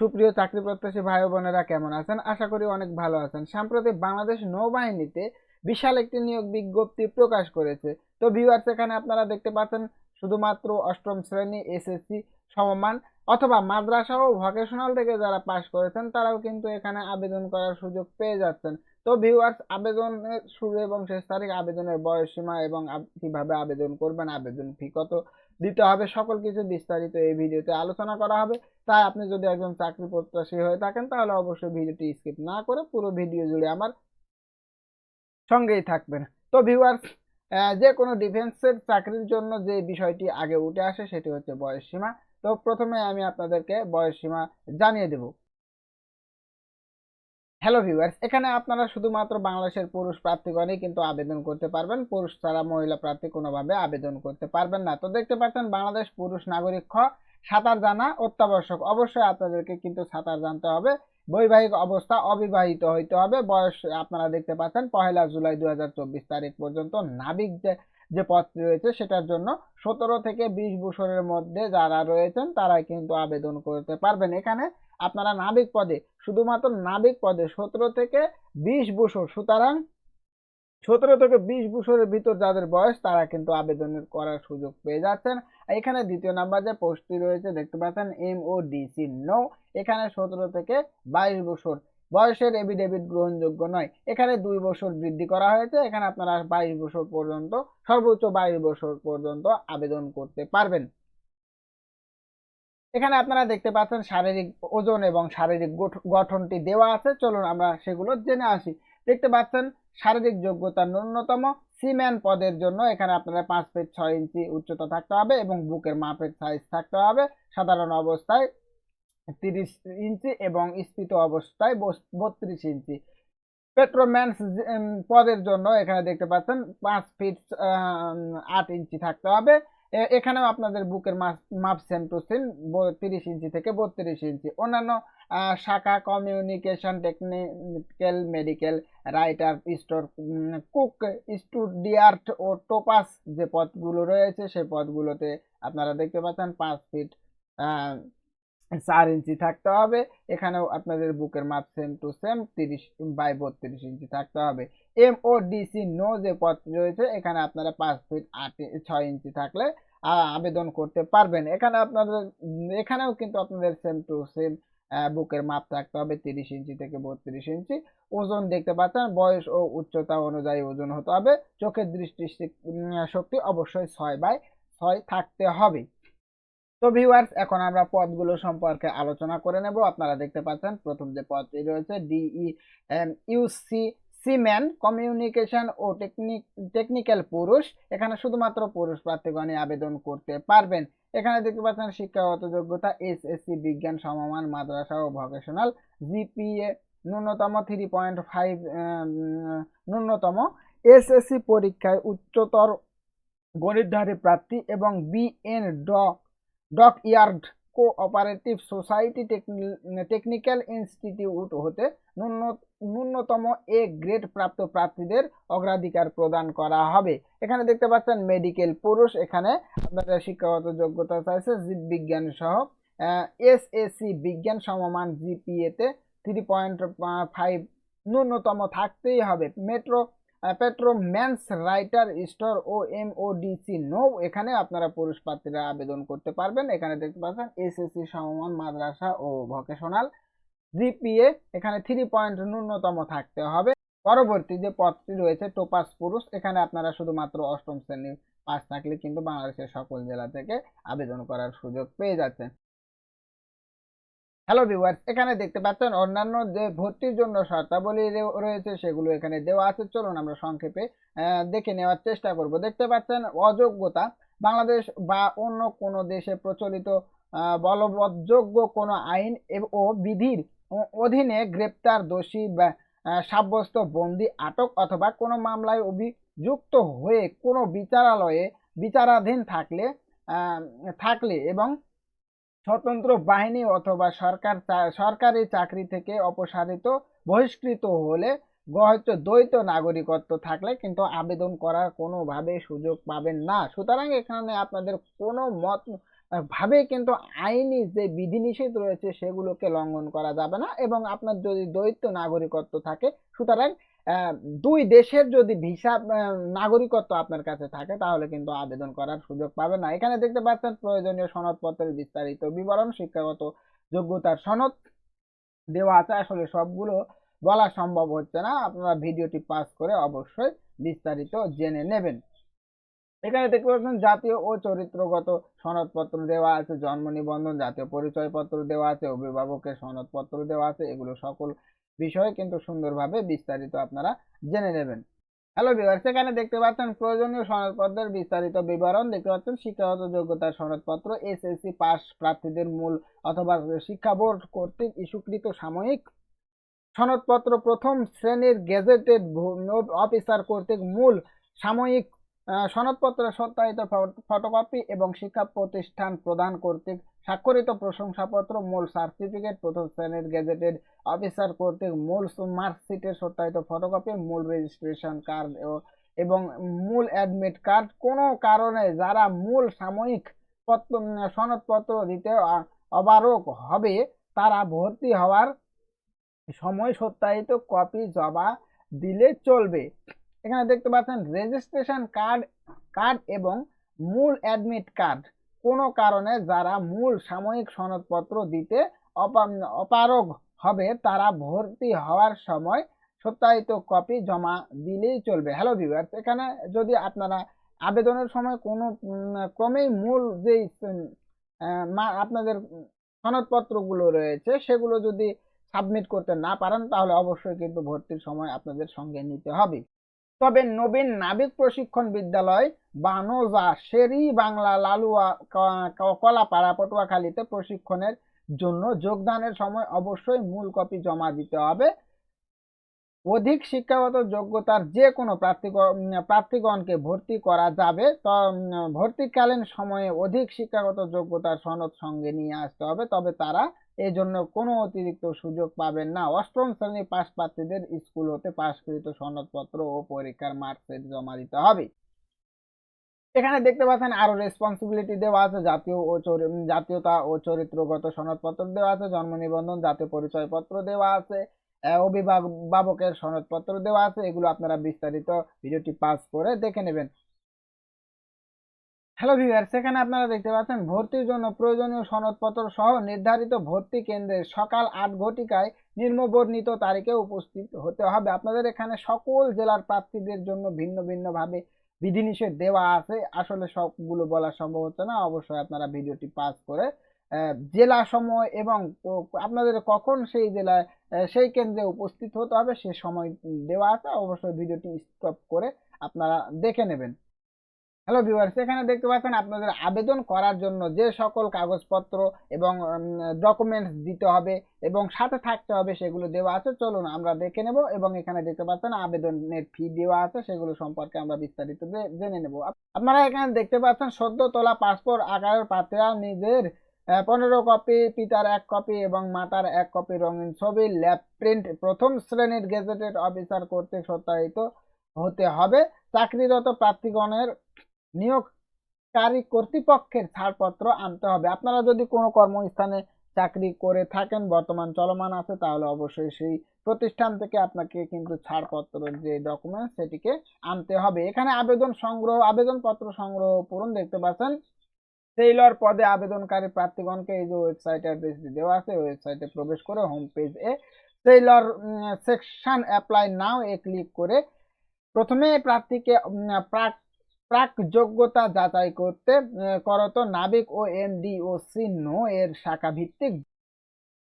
সুপ্রিয় চাকরি প্রত্যাশী ভাই বোনেরা কেমন আছেন? আশা করি অনেক ভালো আছেন। সাম্প্রতিক বাংলাদেশ নৌবাহিনীতে বিশাল একটি নিয়োগ বিজ্ঞপ্তি প্রকাশ করেছে। তো ভিউয়ার্স এখানে আপনারা দেখতে পাচ্ছেন শুধুমাত্র অষ্টম শ্রেণি এসএসসি সমমান অথবা মাদ্রাসা ও ভোকেশনাল থেকে যারা পাশ করেছেন, তারাও কিন্তু এখানে আবেদন করার সুযোগ পেয়ে যাচ্ছেন। তো ভিউয়ার্স আবেদনের শুরু এবং শেষ তারিখ, আবেদনের বয়স সীমা এবং কীভাবে আবেদন করবেন, আবেদন ফি কত দিতে হবে সকল কিছু, বিস্তারিত এই ভিডিওতে আলোচনা করা হবে। তাই আপনি যদি একজন চাকরি প্রত্যাশী হয়ে থাকেন, তাহলে অবশ্যই ভিডিওটি স্কিপ না করে পুরো ভিডিও জুড়ে আমার সঙ্গেই থাকবেন। তো ভিউয়ার্স যে কোনো ডিফেন্সের চাকরির জন্য যে বিষয়টি আগে উঠে আসে, সেটি হচ্ছে বয়স সীমা। তো প্রথমে আমি আপনাদেরকে বয়সসীমা জানিয়ে দেব। হ্যালো ভিউয়ার্স এখানে আপনারা শুধুমাত্র বাংলাদেশের পুরুষ প্রার্থীগণই কিন্তু আবেদন করতে পারবেন। পুরুষ ছাড়া মহিলা প্রার্থী কোনোভাবে আবেদন করতে পারবেন না। তো দেখতে পাচ্ছেন, বাংলাদেশ পুরুষ নাগরিক খ, সাঁতার জানা অত্যাবশ্যক। অবশ্যই আপনাদেরকে কিন্তু সাঁতার জানতে হবে। বৈবাহিক অবস্থা অবিবাহিত হইতে হবে। বয়স আপনারা দেখতে পাচ্ছেন, পহেলা জুলাই দু হাজার চব্বিশ তারিখ পর্যন্ত নাবিক যে যে পদটি রয়েছে সেটার জন্য সতেরো থেকে বিশ বছরের মধ্যে যারা রয়েছেন তারাই কিন্তু আবেদন করতে পারবেন। এখানে আপনারা নাবিক পদে, শুধুমাত্র নাবিক পদে সতেরো থেকে বিশ বছর, সুতরাং সতেরো থেকে বিশ বছরের ভিতর যাদের বয়স, তারা কিন্তু আবেদন করার সুযোগ পেয়ে যাচ্ছেন। এখানে দ্বিতীয় নাম্বার যে পোস্টটি রয়েছে, দেখতে পাচ্ছেন এম ও নো এখানে সতেরো থেকে বাইশ বছর বয়সের এভিডেভিট গ্রহণযোগ্য নয়। এখানে দুই বছর বৃদ্ধি করা হয়েছে। এখানে আপনারা বাইশ বছর পর্যন্ত, সর্বোচ্চ বাইশ বছর পর্যন্ত আবেদন করতে পারবেন। এখানে আপনারা দেখতে পাচ্ছেন শারীরিক ওজন এবং শারীরিক গঠ- গঠনটি দেওয়া আছে। চলুন আমরা সেগুলো জেনে আসি। দেখতে পাচ্ছেন শারীরিক যোগ্যতা ন্যূনতম সিম্যান পদের জন্য এখানে আপনারা পাঁচ ফিট ছয় ইঞ্চি উচ্চতা থাকতে হবে এবং বুকের মাপের সাইজ থাকতে হবে। সাধারণ অবস্থায় তিরিশ ইঞ্চি এবং স্ফীত অবস্থায় বত্রিশ ইঞ্চি। পেট্রোম্যান্স পদের জন্য এখানে দেখতে পাচ্ছেন পাঁচ ফিট আট ইঞ্চি থাকতে হবে। এখানেও আপনাদের বুকের মাপ সেম টু সেম তিরিশ ইঞ্চি থেকে বত্রিশ ইঞ্চি। অন্যান্য শাখা communication technical medical writer store cook steward ও টোপাস যে পদগুলো রয়েছে সেই পদগুলোতে আপনারা দেখতে পাচ্ছেন পাঁচ ফিট চার ইঞ্চি থাকতে হবে। এখানেও আপনাদের বুকের মাপ সেম টু সেম তিরিশ বাই বত্রিশ ইঞ্চি থাকতে হবে। এম ও ডিসি নো যে পদ রয়েছে, এখানে আপনারা পাঁচ ফিট আট ছয় ইঞ্চি থাকলে আবেদন করতে পারবেন। এখানে আপনাদের, এখানেও কিন্তু আপনাদের সেম টু সেম বুকের মাপ থাকতে হবে, তিরিশ ইঞ্চি থেকে বত্রিশ ইঞ্চি। ওজন দেখতে পাচ্ছেন, বয়স ও উচ্চতা অনুযায়ী ওজন হতে হবে। চোখের দৃষ্টি শক্তি অবশ্যই ছয় বাই ছয় থাকতে হবে। তো ভিউয়ার্স এখন আমরা পদগুলো সম্পর্কে আলোচনা করে নেব। আপনারা দেখতে পাচ্ছেন, প্রথম যে পদটি রয়েছে ডিই ইউসি সিম্যান কমিউনিকেশন ও টেকনিক টেকনিক্যাল পুরুষ এখানে শুধুমাত্র পুরুষ প্রার্থীগণই আবেদন করতে পারবেন। এখানে দেখতে পাচ্ছেন, শিক্ষাগত যোগ্যতা এসএসসি বিজ্ঞান, সমমান, মাদ্রাসা ও ভোকেশনাল জিপিএ ন্যূনতম থ্রি পয়েন্ট ফাইভ ন্যূনতম এসএসসি পরীক্ষায় উচ্চতর গণিতধারী প্রার্থী এবং বিএন ড dockyard cooperative society technical institute হতে ন্যূন- ন্যূনতম এ গ্রেড প্রাপ্ত প্রার্থীদের অগ্রাধিকার প্রদান করা হবে। এখানে দেখতে পাচ্ছেন মেডিকেল পুরুষ, এখানে আপনাদের শিক্ষাগত যোগ্যতা চাইছে জীববিজ্ঞান সহ এসএসসি বিজ্ঞান সমমান জিপিএতে থ্রি পয়েন্ট ফাইভ ন্যূনতম থাকতেই হবে। মেট্রো পেট্রোম্যান্স রাইটার স্টোর ও এমওডিসি নো এখানে আপনারা পুরুষ প্রার্থীরা আবেদন করতে পারবেন। এখানে দেখতে পাচ্ছেন এসএসসি সমমান, মাদ্রাসা ও ভোকেশনাল জিপিএ এখানে থ্রি পয়েন্ট ন্যূনতম থাকতে হবে। পরবর্তী যে পদটি রয়েছে টোপাস পুরুষ এখানে আপনারা শুধুমাত্র অষ্টম শ্রেণির পাস থাকলে কিন্তু বাংলাদেশের সকল জেলা থেকে আবেদন করার সুযোগ পেয়ে যাচ্ছেন। হ্যালো ভিউয়ার্স এখানে দেখতে পাচ্ছেন অন্যান্য যে ভর্তির জন্য শর্তাবলী রয়েছে, সেগুলো এখানে দেওয়া আছে। চলুন আমরা সংক্ষেপে দেখে নেওয়ার চেষ্টা করব। দেখতে পাচ্ছেন অযোগ্যতা। বাংলাদেশ বা অন্য কোনো দেশে প্রচলিত বলবৎযোগ্য কোনো আইন ও বিধির অধীনে গ্রেপ্তার, দোষী বা সাব্যস্ত, বন্দি, আটক অথবা কোনো মামলায় অভিযুক্ত হয়ে কোনো বিচারালয়ে বিচারাধীন থাকলে থাকলে এবং স্বতন্ত্র বাহিনী অথবা সরকার সরকারি চাকরি থেকে অপসারিত, বহিষ্কৃত হলে হয়তো দ্বৈত নাগরিকত্ব থাকলে কিন্তু আবেদন করার কোনোভাবে সুযোগ পাবেন না। সুতরাং এখানে আপনাদের কোনো মত, ভাবে কিন্তু আইনি যে বিধিনিষেধ রয়েছে সেগুলোকে লঙ্ঘন করা যাবে না এবং আপনার যদি দ্বৈত নাগরিকত্ব থাকে, সুতরাং দুই দেশের যদি ভিসা নাগরিকত্ব আপনার কাছে থাকে, তাহলে কিন্তু আবেদন করার সুযোগ পাবেন না। এখানে দেখতে পাচ্ছেন প্রয়োজনীয় সনদপত্রের বিস্তারিত বিবরণ, শিক্ষাগত যোগ্যতার সনদ দেওয়া আছে। আসলে সবগুলো বলা সম্ভব হচ্ছে না। আপনারা ভিডিওটি পাস করে অবশ্যই বিস্তারিত জেনে নেবেন। এখানে দেখতে পাচ্ছেন জাতীয় ও চরিত্রগত সনদপত্র দেওয়া আছে, জন্ম নিবন্ধন, জাতীয় পরিচয়পত্র দেওয়া আছে, অভিভাবকের সনদপত্র দেওয়া আছে, এগুলো সকল বিষয়ে কিন্তু সুন্দরভাবে বিস্তারিত আপনারা জেনে নেবেন। হ্যালো ভিউয়ার্স এখানে দেখতে পাচ্ছেন প্রয়োজনীয় সনদপত্রের বিস্তারিত বিবরণ। দেখতে পাচ্ছেন শিক্ষাগত যোগ্যতার সনদপত্র এসএসসি পাস প্রার্থীদের মূল অথবা শিক্ষা বোর্ড কর্তৃক ইস্যুকৃত সাময়িক সনদপত্র প্রথম শ্রেণির গেজেটেড অফিসার কর্তৃক মূল সাময়িক আহ, সনদপত্রের সত্যায়িত ফটো- ফটোকপি এবং শিক্ষা প্রতিষ্ঠান প্রদান কর্তৃক স্বাক্ষরিত প্রশংসাপত্র মূল সার্টিফিকেট প্রথম শ্রেণির গেজেটেড অফিসার কর্তৃক মূল মার্কশিটের সত্যায়িত ফটোকপি মূল রেজিস্ট্রেশন কার্ড এবং মূল অ্যাডমিট কার্ড। কোনো কারণে যারা মূল সাময়িক পত্র সনদপত্র দিতে অবারক হবে তারা ভর্তি হওয়ার সময় সত্যায়িত কপি জমা দিলে চলবে। এখানে দেখতে পাচ্ছেন রেজিস্ট্রেশন কার্ড কার্ড এবং মূল অ্যাডমিট কার্ড কোনো কারণে যারা মূল সাময়িক সনদপত্র দিতে অপা- অপারগ হবে, তারা ভর্তি হওয়ার সময় সত্যায়িত কপি জমা দিলেই চলবে। হ্যালো ভিউয়ার্স এখানে যদি আপনারা আবেদনের সময় কোনো ক্রমেই মূল যেই আপনাদের সনদপত্রগুলো রয়েছে, সেগুলো যদি সাবমিট করতে না পারেন, তাহলে অবশ্যই কিন্তু ভর্তির সময় আপনাদের সঙ্গে নিতে হবে। তবে নবীন নাবিক প্রশিক্ষণ বিদ্যালয় বানোজা শেরি বাংলা লালুয়া কলাপাড়া পটুয়াখালীতে প্রশিক্ষণের জন্য যোগদানের সময় অবশ্যই মূল কপি জমা দিতে হবে। অধিক শিক্ষাগত যোগ্যতার যে কোনো উম, প্রার্থীগণকে ভর্তি করা যাবে। ভর্তিকালীন সময়ে অধিক শিক্ষাগত যোগ্যতার সনদ সঙ্গে নিয়ে আসতে হবে। তবে তারা এই জন্য কোনো অতিরিক্ত সুযোগ পাবেন না। অষ্টম শ্রেণি পাশ প্রার্থীদের স্কুল হতে পাশকৃত সনদপত্র ও পরীক্ষার মার্কশিট জমা দিতে হবে। এখানে দেখতে পাচ্ছেন আরও রেসপন্সিবিলিটি দেওয়া আছে, জাতীয় ও জাতীয়তা ও চরিত্রগত সনদপত্র দেওয়া আছে, জন্ম নিবন্ধন, জাতীয় পরিচয়পত্র দেওয়া আছে অভিভাবকের সনদপত্র দেওয়া আছে, এগুলো আপনারা বিস্তারিত ভিডিওটি পাস করে দেখে নেবেন। হ্যালো ভিউয়ার্স সেখানে আপনারা দেখতে পাচ্ছেন ভর্তির জন্য প্রয়োজনীয় সনদপত্র সহ নির্ধারিত ভর্তি কেন্দ্রে সকাল আট ঘটিকায় নিম্নবর্ণিত তারিখে উপস্থিত হতে হবে। আপনাদের এখানে সকল জেলার প্রার্থীদের জন্য ভিন্ন ভিন্নভাবে বিধিনিষেধ দেওয়া আছে। আসলে সবগুলো বলা সম্ভব হচ্ছে না। অবশ্যই আপনারা ভিডিওটি পাস করে জেলা সময় এবং আপনাদের কখন সেই জেলায় সেই কেন্দ্রে উপস্থিত হতে হবে সে সময় দেওয়া আছে। অবশ্যই ভিডিওটি স্টপ করে আপনারা দেখে নেবেন। হ্যালো ভিউয়ার্স এখানে দেখতে পাচ্ছেন আপনাদের আবেদন করার জন্য যে সকল কাগজপত্র এবং ডকুমেন্টস দিতে হবে এবং সাথে থাকতে হবে সেগুলো দেওয়া আছে। চলুন আমরা দেখে নেব এবং এখানে দেখতে পাচ্ছেন আবেদনের ফি দেওয়া আছে, সেগুলো সম্পর্কে আমরা বিস্তারিত জেনে নেব। আপনারা এখানে দেখতে পাচ্ছেন সদ্য তোলা পাসপোর্ট আকারের প্রার্থীরা নিজের পনেরো কপি পিতার এক কপি এবং মাতার এক কপি রঙিন ছবি ল্যাব প্রিন্ট প্রথম শ্রেণির গেজেটেড অফিসার কর্তৃক সত্যায়িত হতে হবে। চাকরিরত প্রার্থীগণের নিয়োগকারী কর্তৃপক্ষের ছাড়পত্র আনতে হবে। আপনারা যদি কোনো কর্মস্থানে চাকরি করে থাকেন, বর্তমান চলমান আছে, তাহলে অবশ্যই সেই প্রতিষ্ঠান থেকে আপনাকে কিন্তু ছাড়পত্রের যে ডকুমেন্ট সেটিকে আনতে হবে। এখানে আবেদন সংগ্রহ, আবেদনপত্র সংগ্রহ পূরণ দেখতে পাচ্ছেন। টেইলর পদে আবেদনকারী প্রার্থীগণকে এই যে ওয়েবসাইট অ্যাড্রেসটি দেওয়া আছে ওয়েবসাইটে প্রবেশ করে হোম পেজ এ টেইলর সেকশন অ্যাপ্লাই নাও এ ক্লিক করে প্রথমে প্রার্থীকে প্রাক প্রাক যোগ্যতা যাচাই করতে করত নাবিক ও এমডি ও চিহ্ন এর শাখা ভিত্তিক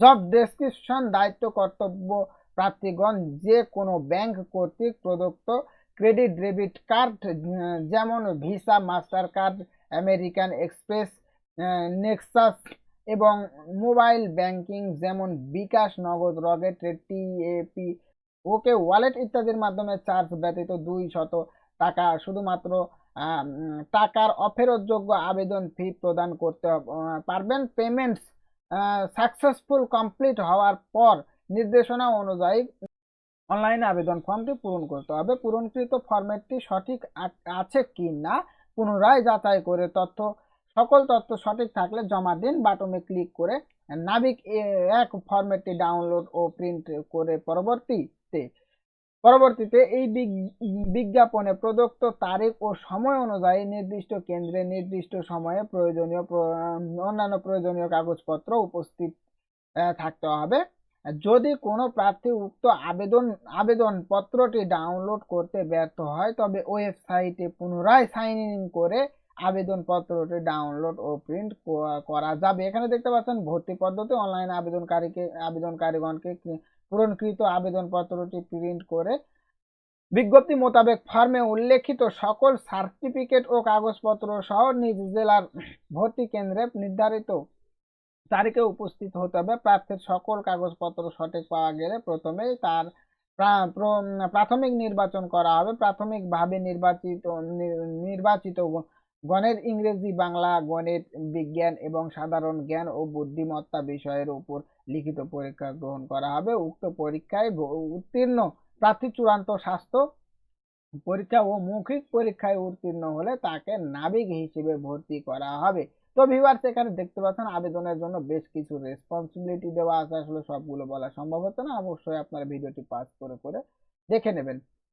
জব ডেসক্রিপশন দায়িত্ব, কর্তব্য প্রার্থীগণ যে কোনো ব্যাংক কর্তৃক প্রদত্ত ক্রেডিট, ডেবিট কার্ড যেমন Visa Master Card American Express Nexus এবং মোবাইল ব্যাংকিং যেমন বিকাশ, নগদ, রকেট টিএপি ওকে ওয়ালেট ইত্যাদির মাধ্যমে চার্জ ব্যতীত দুই শত টাকা। শুধুমাত্র টাকার অফেরতযোগ্য আবেদন ফি প্রদান করতে পারবেন। পেমেন্টস সাকসেসফুল কমপ্লিট হওয়ার পর নির্দেশনা অনুযায়ী অনলাইনে আবেদন ফর্মটি পূরণ করতে হবে। পূরণকৃত ফরম্যাটটি সঠিক আছে কি না, পুনরায় যাচাই করে তথ্য, সকল তথ্য সঠিক থাকলে জমা দিন। বাটনে ক্লিক করে নাবিক এক ফরম্যাটটি ডাউনলোড ও প্রিন্ট করে পরবর্তীতে পরবর্তীতে এই বিজ্ঞাপনে প্রদত্ত তারিখ ও সময় অনুযায়ী নির্দিষ্ট কেন্দ্রে নির্দিষ্ট সময়ে প্রয়োজনীয় অন্যান্য প্রয়োজনীয় কাগজপত্র উপস্থিত থাকতে হবে। যদি কোনো প্রার্থী উক্ত আবেদন আবেদন পত্রটি ডাউনলোড করতে ব্যর্থ হয়, তবে ওয়েবসাইটে পুনরায় সাইন ইন করে আবেদন পত্রটি ডাউনলোড ও প্রিন্ট করা যাবে। এখানে দেখতে পাচ্ছেন, ভর্তি পদ্ধতি, অনলাইন আবেদনকারীকে, আবেদনকারীগণকে পূরণকৃত আবেদনপত্রটি প্রিন্ট করে বিজ্ঞপ্তি মোতাবেক ফর্মে উল্লেখিত সকল সার্টিফিকেট ও কাগজপত্র সহ নিজ জেলার ভর্তি কেন্দ্রে নির্ধারিত তারিখে উপস্থিত হতে হবে। প্রার্থীর সকল কাগজপত্র সঠিক পাওয়া গেলে প্রথমেই তার প্রাথমিক নির্বাচন করা হবে। প্রাথমিকভাবে নির্বাচিত নির্বাচিত গণের ইংরেজি, বাংলা, গণিত, বিজ্ঞান এবং সাধারণ জ্ঞান ও বুদ্ধিমত্তা বিষয়ের উপর লিখিত পরীক্ষা গ্রহণ করা হবে। উক্ত পরীক্ষায় উত্তীর্ণ প্রার্থী চূড়ান্ত স্বাস্থ্য পরীক্ষা ও মৌখিক পরীক্ষায় উত্তীর্ণ হলে তাকে নাবিক হিসেবে ভর্তি করা হবে। তো ভিউয়ার্স এখানে দেখতে পাচ্ছেন আবেদনের জন্য বেশ কিছু রেসপন্সিবিলিটি দেওয়া আছে। আসলে সবগুলো বলা সম্ভব হতো না। অবশ্যই আপনারা ভিডিওটি পাস করে করে দেখে নেবেন।